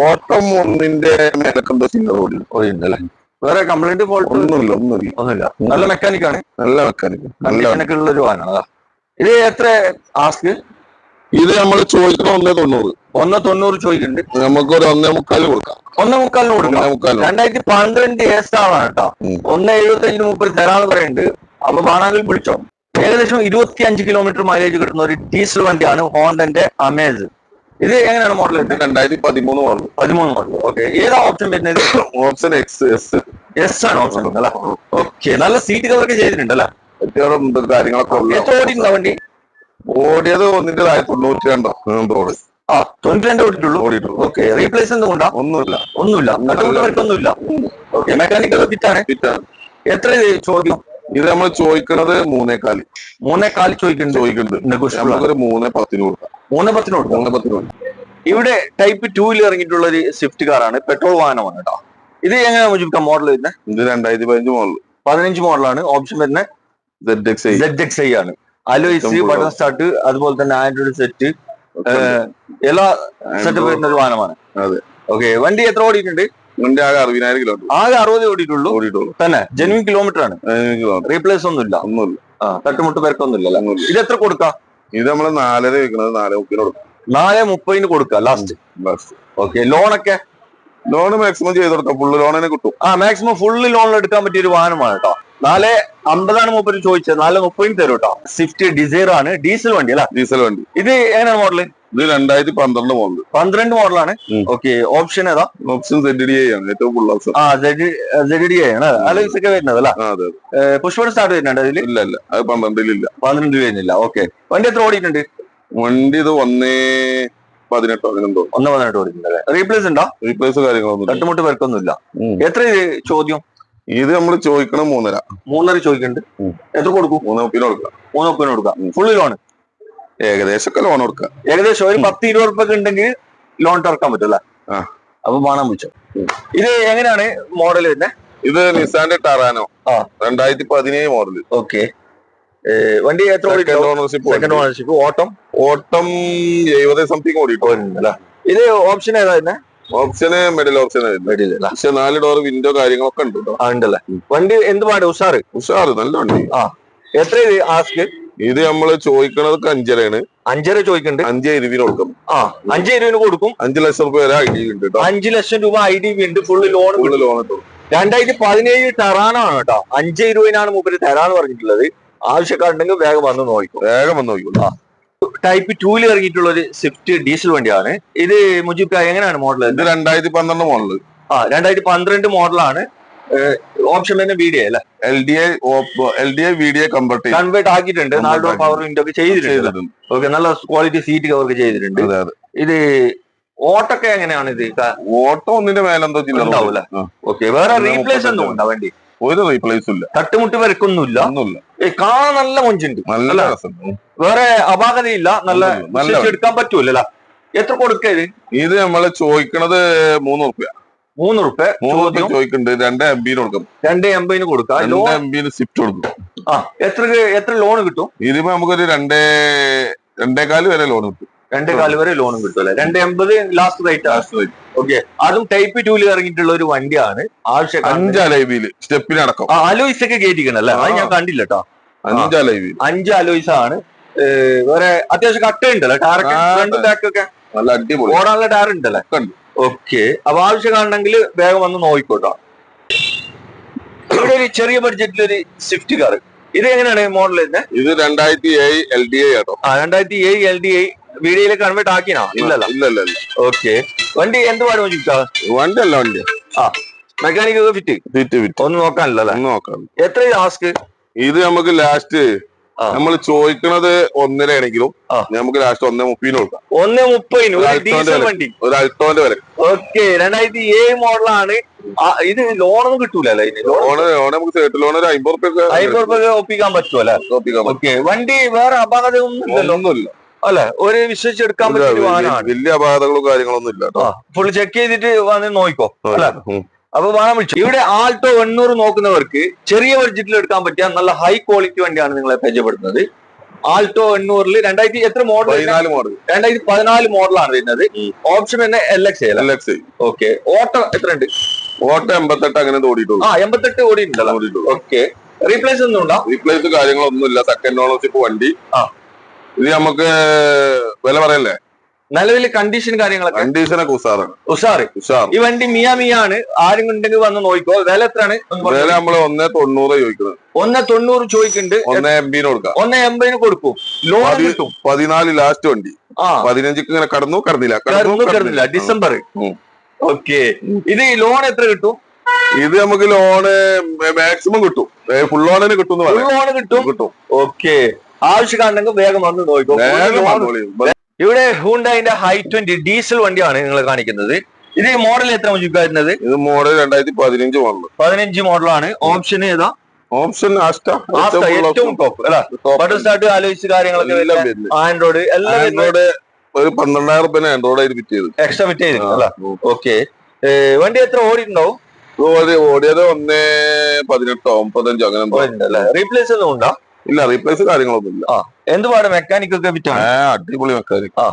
ഓട്ടം ഒന്നിന്റെ മേലക്കെന്തോ സിംഗർ ഓടി ഓടിയിട്ടുണ്ടല്ലേ വേറെ കംപ്ലൈന്റ് ഫോൾട്ട് ഒന്നുമില്ല ഒന്നുമില്ല. ഒന്നുമില്ല. നല്ല മെക്കാനിക് ആണ്. നല്ല മെക്കാനിക് നല്ല കണ്ടീഷനൊക്കെ ഉള്ള ഒരു വാഹനമാണ് ഇത് എത്ര ആസ്ക് ഇത് നമ്മൾ ചോദിക്കുന്ന ഒന്നേ തൊണ്ണൂറ്. ഒന്ന് തൊണ്ണൂറ് ചോദിക്കുന്നുണ്ട് നമുക്കൊരു ഒന്നേ മുക്കാൽ കൊടുക്കാം. ഒന്നേ മുക്കാലിന് കൊടുക്കാം. രണ്ടായിരത്തി പന്ത്രണ്ട് ആണ് കേട്ടോ. ഒന്ന് എഴുപത്തി അഞ്ച് മുപ്പത് തരാന്ന് പറയുന്നുണ്ട് അപ്പൊ വേണമെങ്കിൽ വിളിച്ചോ. ഏകദേശം ഇരുപത്തി അഞ്ച് കിലോമീറ്റർ മൈലേജ് കിട്ടുന്ന ഒരു ഡീസൽ വണ്ടിയാണ് ഹോണ്ടന്റെ അമേസ്. ഇത് എങ്ങനെയാണ് മോഡൽ രണ്ടായിരത്തി പതിമൂന്ന് മോഡൽ പതിമൂന്ന് മോഡൽ ഓക്കെ ഏതാ ഓപ്ഷൻ വരുന്നത്? ഓപ്ഷൻ എക്സ് എസ് എസ് ആണ് ഓപ്ഷൻ അല്ല ഓക്കെ നല്ല സീറ്റ് കവറൊക്കെ ചെയ്തിട്ടുണ്ട് വ്യത്യാസം കാര്യങ്ങളൊക്കെ ഉള്ള എത്ര ഓടിയിട്ടുണ്ടോ വണ്ടി? ഓടിയത് ഒന്നിന്റെ താഴെ തൊണ്ണൂറ്റി രണ്ടോ റോഡ് ആ തൊണ്ണൂറ്റി രണ്ട് ഓടിയിട്ടുള്ളൂ? ഓടിയിട്ടുള്ളൂ. ഓക്കെ റീപ്ലേസ് കൊണ്ടാ? ഒന്നുമില്ല. ഒന്നുമില്ല. ഒന്നുമില്ല. ഓക്കെ മെക്കാനിക്കൽ ഫിറ്റാണ് ഫിറ്റാണ്. എത്ര ചോദ്യം ഇത് നമ്മൾ ചോദിക്കുന്നത് മൂന്നേക്കാൽ മൂന്നേ കാൽ ചോദിക്കുന്നുണ്ട്. ചോദിക്കുന്നുണ്ട്. നമുക്കൊരു മൂന്നേ പത്തിന് കൊടുക്കാം. മൂന്ന് പത്തിന് കൊടുക്കാം. മൂന്ന് പത്തിന് കൊടുക്കാം. ഇവിടെ ടൈപ്പ് ടൂവിൽ ഇറങ്ങിയിട്ടുള്ള ഒരു സ്വിഫ്റ്റ് കാറാണ് പെട്രോൾ വാഹനമാണ് കേട്ടോ. ഇത് എങ്ങനെയാണ് മുജിബ് മോഡൽ വരുന്നത് ഇത് രണ്ടായിരത്തി പതിനഞ്ച് മോഡൽ പതിനഞ്ച് മോഡലാണ് ഓപ്ഷൻ വരുന്നത് Z X I Z X I ആണ് അലോയിസ് ബട്ടൺ സ്റ്റാർട്ട് അതുപോലെ തന്നെ ആൻഡ്രോയിഡ് സെറ്റ് എല്ലാ സെറ്റപ്പ് വരുന്ന ഒരു വാഹനമാണ്. അതെ. ഓക്കെ വണ്ടി എത്ര ഓടിയിട്ടുണ്ട്? വണ്ടി ആകെ അറുപതിനായിരം കിലോമീറ്റർ ആകെ അറുപത് ഓടിയിട്ടുള്ളൂ? ഓടിയിട്ടുള്ളൂ. തന്നെ? ജെനുവിൻ കിലോമീറ്റർ ആണ്. റീപ്ലേസ് ഒന്നുമില്ല. ഒന്നുമില്ല. തട്ടുമുട്ട് പേർക്കൊന്നുമില്ല ഇത് എത്ര കൊടുക്കാം? ഇത് നമ്മൾ നാലര വെക്കുന്നത് നാല് മുപ്പതിന് കൊടുക്കാം. നാല് മുപ്പതിന് കൊടുക്കാം ലാസ്റ്റ് ഓക്കെ ലോണൊക്കെ ലോണ് മാക്സിമം ചെയ്ത് കൊടുക്കാം ഫുള്ള് ലോൺ തന്നെ കിട്ടും. ആ മാക്സിമം ഫുള്ള് ലോണിൽ എടുക്കാൻ പറ്റിയ ഒരു വാഹനമാണ് കേട്ടോ നാല് അമ്പതാണ് മുപ്പത് ചോദിച്ചത്. നാല് മുപ്പതിന് തരും കേട്ടോ സ്വിഫ്റ്റ് ഡിസൈർ ആണ്. ഡീസൽ വണ്ടി അല്ല? ഡീസൽ വണ്ടി. ഇത് എങ്ങനെയാണ് മോഡൽ ഇത് രണ്ടായിരത്തി പന്ത്രണ്ട് മോഡൽ പന്ത്രണ്ട് മോഡലാണ്. ഓക്കെ ഓപ്ഷൻ ഏതാ? ഓപ്ഷൻ സെഡ് ഡി ആണ്. ഏറ്റവും ഫുൾ ഓപ്ഷൻ ആ സെഡ് ഡി ആണ്. അലക്സ് ഒക്കെ വരുന്നത് അല്ല? പുഷ്പ സ്റ്റാർട്ട് വരുന്നുണ്ട് അതിൽ ഇല്ല ഇല്ല. അത് പന്ത്രണ്ടിലില്ല. പന്ത്രണ്ട് വരുന്നില്ല. ഓക്കെ വണ്ടി എത്ര ഓടിയിട്ടുണ്ട്? വണ്ടി ഇത് ഒന്നേ പതിനെട്ടോ അങ്ങനെന്തോ ഒന്ന് പതിനെട്ട് ഓടിയിട്ടുണ്ട് റീപ്ലേസ് ഉണ്ടോ? റീപ്ലേസ് കാര്യങ്ങളൊന്നും. തട്ടുമുട്ട് പേർക്കൊന്നുമില്ല എത്ര ഇത് ചോദ്യം? ഇത് നമ്മൾ ചോദിക്കണം മൂന്നര. മൂന്നര ചോദിക്കുന്നുണ്ട് എത്ര കൊടുക്കും? മൂന്ന് മുപ്പിന് കൊടുക്കാം മൂന്ന് ഒപ്പിന് കൊടുക്കാം. ഫുള്ള് ലോൺ ഏകദേശം ഒക്കെ ലോൺ കൊടുക്കുക. ഏകദേശം ഒരു പത്ത് ഇരുപത് ഉറുപ്പൊക്കെ ഉണ്ടെങ്കിൽ ലോൺ തുറക്കാൻ പറ്റുമല്ലേ. അപ്പൊ പണം വെച്ചോ. ഇത് എങ്ങനെയാണ് മോഡൽ വരുന്നത്? ഇത് നിസാന്റെ ടറാനോ ആ. രണ്ടായിരത്തി പതിനേഴ് മോഡൽ ഓക്കെ വണ്ടി എത്ര സെക്കൻഡ് ഓണർഷിപ്പ് സെക്കൻഡ് ഓണർഷിപ്പ് ഓട്ടം? ഓട്ടം എഴുപത് സംതിങ് അല്ലേ? ഇത് ഓപ്ഷൻ ഏതാ തന്നെ ഓപ്ഷന് മിഡിൽ ഓപ്ഷൻ പക്ഷെ നാല് ഡോർ വിൻഡോ കാര്യങ്ങളൊക്കെ ഉണ്ട് ഉണ്ടല്ലേ? വണ്ടി എന്ത് പാട്? ഉഷാറ്? ഉഷാറ് നല്ല വണ്ടി. ആ. എത്ര ആസ്ക്? ഇത് നമ്മൾ ചോദിക്കണതൊക്കെ അഞ്ചരയാണ്. അഞ്ചര ചോദിക്കുന്നുണ്ട് അഞ്ച് ഇരുവിന് കൊടുക്കും. ആ അഞ്ച് ഇരുവിന് കൊടുക്കും. അഞ്ചു ലക്ഷം രൂപ വരെ ഐ ഡി ഉണ്ട് അഞ്ചു അഞ്ച് ലക്ഷം രൂപ ഐ ഡി ഉണ്ട്. ഫുള്ള് ലോൺ ഫുള്ള് ലോൺ കിട്ടും. രണ്ടായിരത്തി പതിനേഴ് ടെറാനാണ് കേട്ടോ. അഞ്ച് ഇരുപതിനാണ് മൂപ്പര് തരാന്ന് പറഞ്ഞിട്ടുള്ളത്. ആവശ്യക്കാരുണ്ടെങ്കിൽ വേഗം വന്ന് നോക്കിക്കോ വേഗം വന്ന് നോക്കിക്കോളൂ ടൈപ്പ് ടൂൽ ഇറങ്ങിയിട്ടുള്ള ഒരു സ്വിഫ്റ്റ് ഡീസൽ വണ്ടിയാണ്. ഇത് മുജിബ് എങ്ങനെയാണ് മോഡൽ ഇത് രണ്ടായിരത്തി പന്ത്രണ്ട് മോഡൽ ആ രണ്ടായിരത്തി പന്ത്രണ്ട് മോഡലാണ് ഓപ്ഷൻ തന്നെ വീഡിയോ അല്ലേ? L D I L D I V D I convert convert ആക്കിയിട്ടുണ്ട്. നാല് ഡോർ പവർ വിൻഡോ ഒക്കെ ചെയ്തിട്ടുണ്ട്. ഓക്കെ നല്ല ക്വാളിറ്റി സീറ്റ് കവർ ഒക്കെ ചെയ്തിട്ടുണ്ട്. ഇത് ഓട്ടൊക്കെ എങ്ങനെയാണ് ഇത്? ഓട്ടോ ഒന്നിന്റെ മേലെന്തോ ഉണ്ടാവൂല. ആ. ഓക്കെ വേറെ റീപ്ലേസ് ഒന്നും ഉണ്ടാവേണ്ടി ഉണ്ടോ വണ്ടി? ഒരു റീപ്ലേസും ഇല്ല. തട്ടുമുട്ട് വരക്കൊന്നുമില്ല. ഒന്നുമില്ല. കാണാൻ നല്ല മൊഞ്ചുണ്ട്. നല്ല. രസം. വേറെ അപാകതയില്ല. നല്ല. നല്ല എടുക്കാൻ പറ്റൂല എത്ര കൊടുക്ക ഇത്? ഇത് നമ്മൾ ചോദിക്കണത് മൂന്ന് റുപ്യ മൂന്ന് റുപ്യ മൂന്ന് റുപ്യ ചോദിക്കുന്നുണ്ട് രണ്ട് എം ബിന് കൊടുക്കും. രണ്ട് എൺപതിന് കൊടുക്കാം. രണ്ട് എം ബിന് സ്വിഫ്റ്റ് കൊടുക്കും. ആ എത്ര എത്ര ലോൺ കിട്ടും? ഇതിപ്പോ നമുക്കൊരു രണ്ടേ രണ്ടേകാൽ വരെ ലോൺ കിട്ടും. രണ്ട് കാൽ വരെ ലോണും കിട്ടുമല്ലേ രണ്ട് എൺപത് ലാസ്റ്റ് റേറ്റ്. ഓക്കെ അതും ടൈപ്പ് ടൂൽ ഇറങ്ങിയിട്ടുള്ള ഒരു വണ്ടിയാണ് ആവശ്യം അഞ്ച് അലൈവിൽ സ്റ്റെപ്പിന് അടക്കം അലോയ്സ് ഒക്കെ കയറ്റിക്കണല്ലേ അത് ഞാൻ കണ്ടില്ല കേട്ടോ അഞ്ച് അലോയിസ് അഞ്ച് അലോയ്സ് ആണ്. വേറെ അത്യാവശ്യം കട്ട ഉണ്ടല്ലോ ടാറൊക്കെ ആ, ഫ്രണ്ട് ബാക്ക് ഒക്കെ? നല്ല അടിപൊളി. ഓടാനുള്ള ടാർ ഉണ്ടല്ലേ. ഓക്കെ അപ്പൊ ആവശ്യം കാണണമെങ്കിൽ വേഗം വന്ന് നോക്കിക്കോട്ടോ. ഇവിടെ ഒരു ചെറിയ ബഡ്ജറ്റിൽ ഒരു സ്വിഫ്റ്റ് കാർ ഇത് എങ്ങനെയാണ് മോഡൽ ഇത് രണ്ടായിരത്തി ഏഴ് എൽ ഡി ഐ ആട്ടോ. ആ രണ്ടായിരത്തി ഏഴ് എൽ ഡി ഐ വീഡിയോയിൽ കൺവേർട്ട് ആക്കിനാ ഇല്ലല്ല. ഇല്ല ഇല്ല. ഇല്ല ഓക്കെ വണ്ടി എന്ത് പാടും ചോദിച്ചാ വണ്ടി അല്ല വണ്ടി. ആ. മെക്കാനിക് ഫിറ്റ് ഫിറ്റ് ഫിറ്റ് ഒന്നും നോക്കാനില്ലല്ലേ ഒന്ന് നോക്കാം എത്ര ലാസ്റ്റ് ഇത് നമുക്ക് ലാസ്റ്റ്. നമ്മൾ ചോദിക്കണത് ഒന്നര ആണെങ്കിലും നമുക്ക് ലാസ്റ്റ് ഒന്നേ മുപ്പതിന് കൊടുക്കാം. ഒന്നേ മുപ്പതിന് ഒരു അൾട്ടോന്റെ വില. ഓക്കെ രണ്ടായിരത്തി ഏഴ് മോഡലാണ്. ഇത് ലോണൊന്നും ലോൺ? ലോണ് ലോണ് നമുക്ക് സേട്ട് ലോൺ ഒരു അമ്പത് റുപ്യ ഒപ്പിക്കാൻ പറ്റുമല്ലേ ഒപ്പിക്കാൻ ഓക്കെ വണ്ടി വേറെ അപകടമൊന്നും ഒന്നും ഇല്ലല്ലോ. ഒന്നുമില്ല. അല്ലെ? ഒരു വിശ്വസിച്ചെടുക്കാൻ ഇല്ല, പറ്റിയ വലിയ- വാഹനമാണ് വലിയ അപാകതകളും കാര്യങ്ങളൊന്നും ഇല്ല ഫുൾ ചെക്ക് ചെയ്തിട്ട് വന്ന് നോക്കിക്കോ അല്ല. അപ്പൊ വാഹനം വിളിച്ചു. ഇവിടെ ആൾട്ടോ എണ്ണൂറ് നോക്കുന്നവർക്ക് ചെറിയ ബഡ്ജറ്റിൽ എടുക്കാൻ പറ്റിയ നല്ല ഹൈ ക്വാളിറ്റി വണ്ടിയാണ് നിങ്ങളെ പരിചയപ്പെടുന്നത് ആൾട്ടോ എണ്ണൂറിൽ രണ്ടായിരത്തി എത്ര മോഡൽ മോഡൽ രണ്ടായിരത്തി പതിനാല് മോഡലാണ് വരുന്നത്. ഓപ്ഷൻ തന്നെ L X L X okay auto എത്ര ഉണ്ട് ഓട്ടോ എൺപത്തെട്ട് അങ്ങനെ ഓടിയിട്ടുള്ളൂ. ആ എൺപത്തെട്ട് ഓടിയിട്ടുണ്ടല്ലോ. ഓടിയിട്ടുള്ളൂ. ഓക്കെ റീപ്ലേസ് ഒന്നും ഉണ്ടോ? റീപ്ലേസ് കാര്യങ്ങളൊന്നുമില്ല. സെക്കൻഡ് ഓണർഷിപ്പ് വണ്ടി. ആ. ഇത് നമുക്ക് വില പറയല്ലേ? നിലവിൽ കണ്ടീഷൻ കാര്യങ്ങളൊക്കെ? കണ്ടീഷനൊക്കെ ഉഷാറാണ് ഉഷാറ് ഉഷാർ ഈ വണ്ടി മിയ മിയ ആണ് ആരും ഉണ്ടെങ്കിൽ വന്ന് നോക്കോ വില എത്രയാണ്? വില നമ്മൾ ഒന്നേ തൊണ്ണൂറ് ചോദിക്കുന്നത്. ഒന്ന് തൊണ്ണൂറ് ചോദിക്കുന്നുണ്ട്. ഒന്നേ എം ബിന് കൊടുക്കാം. ഒന്ന് എൺപതിന് കൊടുക്കും. ലോൺ കിട്ടും. പതിനാല് ലാസ്റ്റ് വണ്ടി. ആ. പതിനഞ്ചിക്ക് ഇങ്ങനെ കടന്നു കടന്നില്ല. കടന്നു കടന്നില്ല. ഡിസംബർ. ഓക്കെ ഇത് ലോൺ എത്ര കിട്ടും? ഇത് നമുക്ക് ലോണ് മാക്സിമം കിട്ടും. ഫുൾ ലോണിന് കിട്ടും ഫുൾ ലോണ് കിട്ടും. കിട്ടും. ഓക്കെ ആവശ്യം കാണണമെങ്കിൽ വേഗം വന്ന് നോക്കും. വേഗം ഇവിടെ ഹൂണ്ടായിന്റെ ഹൈ ട്വന്റി ഡീസൽ വണ്ടിയാണ് നിങ്ങൾ കാണിക്കുന്നത്. ഇത് മോഡൽ എത്ര വരുന്നത്? ഇത് മോഡൽ രണ്ടായിരത്തി പതിനഞ്ച് മോഡൽ പതിനഞ്ച് മോഡലാണ് ഓപ്ഷൻ ഏതാ? ഓപ്ഷൻ ആസ്റ്റ ഏറ്റവും ടോപ്പ് അല്ല ബട്ടർ സ്റ്റാർട്ട് ആലോചിച്ച് കാര്യങ്ങളൊക്കെ. ആൻഡ്രോയിഡ് എല്ലാം ആൻഡ്രോയിഡ് ഒരു പന്ത്രണ്ടായിരം റുപ്യ ആൻഡ്രോയിഡ് ആയിട്ട് ഫിറ്റ് ചെയ്തു. എക്സ്ട്രാ ഫിറ്റ് ചെയ്തു ഓക്കെ വണ്ടി എത്ര ഓടിയിട്ടുണ്ടാവും? ഓടി- ഓടിയത് ഒന്നേ പതിനെട്ടോ മുപ്പത്തഞ്ചോ അങ്ങനെ. റീപ്ലേസ് ഒന്നും ഉണ്ടോ? ഇല്ല റീപ്ലേസ് കാര്യങ്ങളൊന്നും ഇല്ല എന്ത് പാട്? മെക്കാനിക് ഒക്കെ അടിപൊളി മെക്കാനിക് ആ.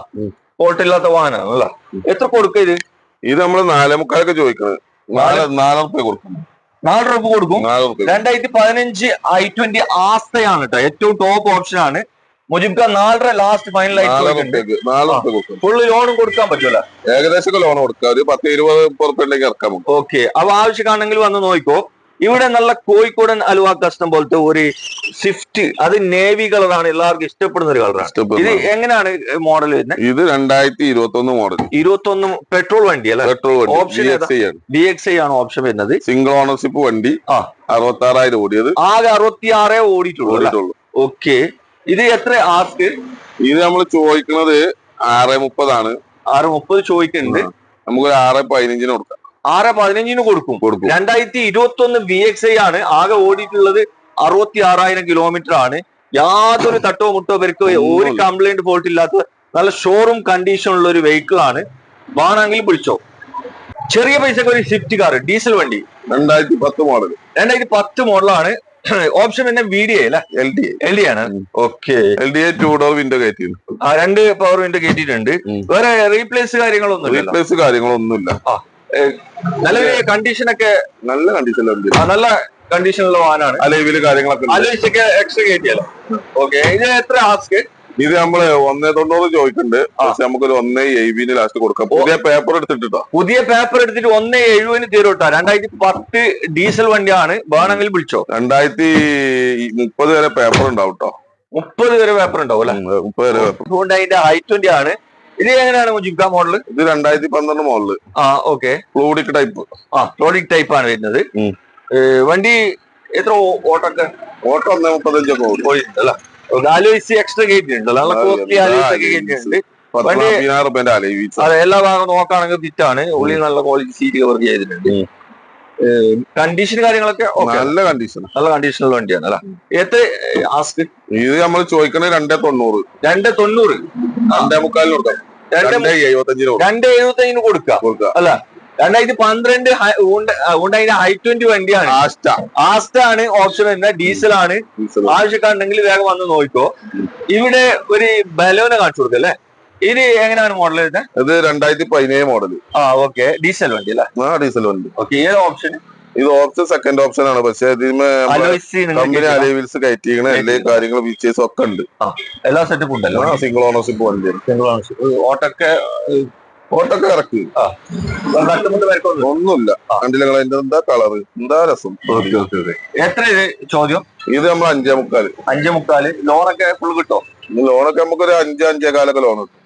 ഇല്ലാത്ത വാഹനമാണല്ല എത്ര കൊടുക്കുക ഇത്? ഇത് നമ്മൾ നാലേ മുക്കാലൊക്കെ ചോദിക്കണത്. നാല് നാല്? റുപ്യ കൊടുക്കും. നാല് രൂപ കൊടുക്കും? രണ്ടായിരത്തി പതിനഞ്ച് ഐ ട്വന്റി ആസ്തയാണ് കേട്ടോ ഏറ്റവും ടോപ്പ് ഓപ്ഷൻ ആണ്. മുജിബ്ക നാലര ലാസ്റ്റ് ഫൈനൽ ആയിട്ട് കൊടുക്കും. ഫുള്ള് ലോണും കൊടുക്കാൻ പറ്റൂല? ഏകദേശം ലോൺ കൊടുക്കുക ഒരു പത്ത് ഇരുപത് ഇറക്കാൻ ഓക്കെ അപ്പൊ ആവശ്യമാണെങ്കിൽ വന്ന് നോക്കിക്കോ. ഇവിടെ നല്ല കോഴിക്കോടൻ അലുവ കഷ്ണം പോലത്തെ ഒരു സ്വിഫ്റ്റ് അത് നേവി കളറാണ് എല്ലാവർക്കും ഇഷ്ടപ്പെടുന്ന ഒരു കളറാണ് ഇത് എങ്ങനെയാണ് മോഡൽ വരുന്നത് ഇത് രണ്ടായിരത്തി ഇരുപത്തി ഒന്ന് മോഡൽ ഇരുപത്തി ഒന്ന് പെട്രോൾ വണ്ടി. അല്ലെ പെട്രോൾ? വണ്ടി ഓപ്ഷൻ ബി എക്സ് ഐ ആണ് ഓപ്ഷൻ വരുന്നത്. സിംഗിൾ ഓണർഷിപ്പ് വണ്ടി. ആ. അറുപത്തി ആറായിരം ഓടിയത്. ആകെ അറുപത്തി ആറേ ഓടിയിട്ടുള്ളൂ. ഓക്കെ ഇത് എത്ര ആർക്ക് ഇത് നമ്മൾ ചോദിക്കുന്നത് ആറ് മുപ്പതാണ്. ആറ് മുപ്പത് ചോദിക്കുന്നുണ്ട് നമുക്ക് ആറ് പതിനഞ്ചിന് കൊടുക്കാം. ആറ് പതിനഞ്ചിന് കൊടുക്കും. കൊടുക്കും. രണ്ടായിരത്തി ഇരുപത്തി ഒന്ന് വി എക്സ് ഐ ആണ്. ആകെ ഓടിയിട്ടുള്ളത് അറുപത്തി ആറായിരം കിലോമീറ്റർ ആണ്. യാതൊരു തട്ടോ മുട്ടോ പെരുക്കോ ഒരു കംപ്ലൈന്റ് ഫോൾട്ട് ഇല്ലാത്ത നല്ല ഷോറൂം കണ്ടീഷൻ ഉള്ള ഒരു വെഹിക്കിൾ ആണ്. വേണമെങ്കിൽ വിളിച്ചോ ചെറിയ പൈസക്ക് ഒരു സ്വിഫ്റ്റ് കാർ ഡീസൽ വണ്ടി. രണ്ടായിരത്തി പത്ത് മോഡൽ രണ്ടായിരത്തി പത്ത് മോഡലാണ് ഓപ്ഷൻ പിന്നെ വി ഡി അല്ല? എൽ ഡി എൽ ഡി ആണ്. Okay L D two door window കയറ്റി ആ രണ്ട് പവർ വിൻഡോ കയറ്റിയിട്ടുണ്ട്. വേറെ റീപ്ലേസ് കാര്യങ്ങളൊന്നും റീപ്ലേസ് കാര്യങ്ങളൊന്നുമില്ല. നിലവിലെ കണ്ടീഷനൊക്കെ നല്ല കണ്ടീഷൻ നല്ല നല്ല കണ്ടീഷനുള്ള വാഹനമാണ് അലവിൽ കാര്യങ്ങളൊക്കെ ഉണ്ട്. ആലോചിച്ചൊക്കെ എക്സ്ട്രാ കയറ്റിയല്ലോ ഓക്കെ ഇത് എത്ര ആസ്ക് ഇത് നമ്മൾ ഒന്നേ തൊണ്ണൂറ് ചോദിക്കുന്നുണ്ട് പക്ഷെ നമുക്കൊരു ഒന്നേ എയ്ബിന് ലാസ്റ്റ് കൊടുക്കാം. പുതിയ പേപ്പർ എടുത്തിട്ടോ പുതിയ പേപ്പർ എടുത്തിട്ട് ഒന്ന് എഴുപതിന് തീരോട്ടാ രണ്ടായിരത്തി പത്ത് ഡീസൽ വണ്ടിയാണ്. വേണമെങ്കിൽ വിളിച്ചോ. രണ്ടായിരത്തി മുപ്പത് വരെ പേപ്പർ ഉണ്ടാവും കേട്ടോ മുപ്പത് വരെ പേപ്പർ ഉണ്ടാവും അല്ലെ? മുപ്പത് വരെ പേപ്പർ അതുകൊണ്ട് അതിന്റെ ഐ ട്വന്റി ആണ്. ഇത് എങ്ങനെയാണ് മുജിബ്ക മോഡൽ ഇത് രണ്ടായിരത്തി പന്ത്രണ്ട് മോഡൽ. ആ ഓക്കെ. Fluidic type. ആ ക്ലോഡിക് ടൈപ്പ് ആണ് വരുന്നത് വണ്ടി എത്ര ഓട്ടൊക്കെ? ഓട്ടോ ഒന്നേ മുപ്പത്തഞ്ചൊക്കെ അല്ല. നാല് ആലോചിച്ച് എക്സ്ട്രാ ഗേറ്റ് നല്ല ഉണ്ട്. അതെ എല്ലാ ഭാഗം നോക്കുകയാണെങ്കിൽ തിറ്റാണ് ഉള്ളിൽ നല്ല ക്വാളിറ്റി സീറ്റ് കവർ ചെയ്തിട്ടുണ്ട്. കണ്ടീഷൻ കാര്യങ്ങളൊക്കെ നല്ല കണ്ടീഷൻ നല്ല കണ്ടീഷനുള്ള വണ്ടിയാണ് അല്ല? എത്ര ആസ്ക് ഇത് നമ്മൾ ചോദിക്കണത് രണ്ടേ തൊണ്ണൂറ്. രണ്ടേ തൊണ്ണൂറ്. രണ്ടേ മുക്കാലിന് കൊടുക്കാം. രണ്ട് എഴുപത്തഞ്ചിന് കൊടുക്കാം. രണ്ട് എഴുപത്തഞ്ചിന് കൊടുക്കാം. കൊടുക്കാം. അല്ല രണ്ടായിരത്തി പന്ത്രണ്ട് അതുകൊണ്ട് അതിന്റെ ഹൈ ട്വന്റി വണ്ടിയാണ്. ആസ്റ്റ ആസ്റ്റ ആണ് ഓപ്ഷൻ വരുന്നത്. ഡീസൽ ആണ്. ആവശ്യക്കാരുണ്ടെങ്കിൽ വേഗം വന്ന് നോക്കിക്കോ. ഇവിടെ ഒരു ബലോനെ കാണിച്ചു കൊടുക്കും അല്ലേ? ഇത് എങ്ങനെയാണ് മോഡൽ വരുന്നത്? ഇത് രണ്ടായിരത്തി പതിനേഴ് മോഡൽ ആ ഓക്കെ ഡീസൽ വണ്ടി അല്ലേ? ആ ഡീസൽ വണ്ടി. ഓക്കെ ഏത് ഓപ്ഷൻ ഇത് ഓപ്ഷൻ സെക്കൻഡ് ഓപ്ഷൻ ആണ്. പക്ഷെ കമ്പനി അലൈവിൽസ് കയറ്റിക്കണ എല്ലാ കാര്യങ്ങളും ഫീച്ചേഴ്സ് ഒക്കെ ഉണ്ട്. എല്ലാ സെറ്റപ്പും ഉണ്ടല്ലോ? സിംഗിൾ ഓണർഷിപ്പ് വണ്ടി. സിംഗിൾ ഓണർഷിപ്പ് ഓട്ടൊക്കെ ഓട്ടൊക്കെ ഇറക്കി. ഒന്നുമില്ല. കണ്ടില്ല അതിന്റെ എന്താ കളറ് എന്താ രസം? എത്ര ചോദ്യം? ഇത് നമ്മൾ അഞ്ചേ മുക്കാൽ. അഞ്ചേ മുക്കാൽ. ലോണൊക്കെ ഫുൾ കിട്ടോ? ലോണൊക്കെ നമുക്ക് ഒരു അഞ്ച് അഞ്ചേ കാലൊക്കെ ലോൺ കിട്ടും.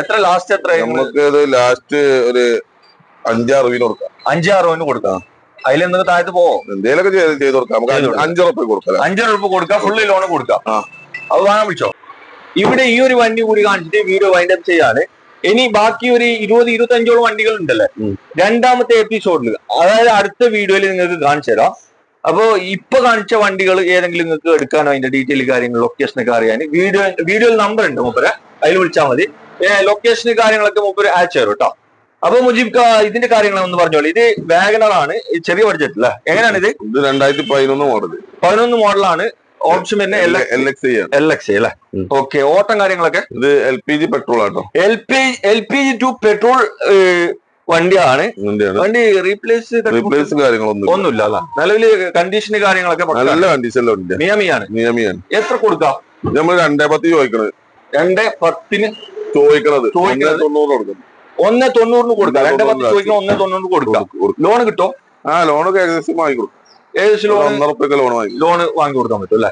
എത്ര ലാസ്റ്റ് എത്ര നമുക്ക് ഇത് ലാസ്റ്റ് ഒരു അഞ്ചാറുവിന് കൊടുക്കാം. അഞ്ച് അറുപതിന് കൊടുക്കാം. അതിൽ എന്തൊക്കെ താഴത്ത് പോവോ? എന്തേലൊക്കെ ചെയ്ത് കൊടുക്കാം. നമുക്ക് ചെയ്ത് അഞ്ച് അഞ്ച് കൊടുക്കാം അഞ്ചര രൂപ കൊടുക്കാം ഫുള്ള് ലോൺ കൊടുക്കാം. അത് വാങ്ങാൻ വിളിച്ചോ ഇവിടെ ഈ ഒരു വണ്ടി കൂടി കാണിച്ചിട്ട് വീഡിയോ വൈൻഡ് അപ്പ് ചെയ്യാണ്. ഇനി ബാക്കി ഒരു ഇരുപത് ഇരുപത്തി അഞ്ചോളം വണ്ടികൾ ഉണ്ടല്ലേ? രണ്ടാമത്തെ എപ്പിസോഡിൽ അതായത് അടുത്ത വീഡിയോയിൽ നിങ്ങൾക്ക് കാണിച്ചു തരാം. അപ്പോ ഇപ്പൊ കാണിച്ച വണ്ടികൾ ഏതെങ്കിലും നിങ്ങൾക്ക് എടുക്കാനോ അതിന്റെ ഡീറ്റെയിൽ കാര്യങ്ങൾ ലൊക്കേഷനൊക്കെ അറിയാൻ വീഡിയോ വീഡിയോയിൽ നമ്പർ ഉണ്ട് മൂപ്പരെ. അതിൽ വിളിച്ചാൽ മതി. ലൊക്കേഷന് കാര്യങ്ങളൊക്കെ മൂപ്പര് അയച്ചു തരും കേട്ടോ. അപ്പൊ മുജീബ് ഇതിന്റെ കാര്യങ്ങൾ ഒന്ന് പറഞ്ഞോളൂ. ഇത് ഈ ചെറിയ ബഡ്ജറ്റ് അല്ലേ? എങ്ങനെയാണ് ഇത്? ഇത് രണ്ടായിരത്തി പതിനൊന്ന് മോഡൽ പതിനൊന്ന് മോഡലാണ് ഓപ്ഷൻ തന്നെ എൽ എക്സ് എൽ എക്സ് അല്ലേ? ഓക്കെ ഓട്ടം കാര്യങ്ങളൊക്കെ? ഇത് L P G petrol auto. L P L P G to petrol വണ്ടിയാണ്. വണ്ടി റീപ്ലേസ് റീപ്ലേസ് കാര്യങ്ങളൊന്നും. ഒന്നുമില്ല അല്ല? നിലവിൽ കണ്ടീഷന് കാര്യങ്ങളൊക്കെ. നല്ല കണ്ടീഷൻ നിയമിയാണ് നിയമിയാണ് എത്ര കൊടുക്കാം? നമ്മൾ രണ്ടേ പത്ത് ചോദിക്കണത്. രണ്ടേ പത്തിന് ചോദിക്കണത്. ചോദിക്കണത്? തൊണ്ണൂറ് കൊടുക്കും ഒന്ന് തൊണ്ണൂറിന് കൊടുക്കാം. രണ്ട് പത്ത് ചോദിക്കണം ഒന്ന് തൊണ്ണൂറിന് കൊടുക്കാം. ലോൺ കിട്ടോ ആ ലോണൊക്കെ ഏകദേശം വാങ്ങി കൊടുക്കും. ഏകദേശം ലോൺ ഉറപ്പൊക്കെ ലോൺ വാങ്ങി ലോൺ വാങ്ങി കൊടുക്കാൻ പറ്റും അല്ലെ.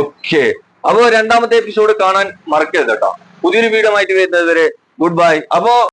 ഓക്കെ. അപ്പൊ രണ്ടാമത്തെ എപ്പിസോഡ് കാണാൻ മറക്കരുത് കേട്ടോ. പുതിയൊരു വീഡിയോ ആയിട്ട് വരുന്നത് വരെ ഗുഡ് ബൈ. അപ്പോ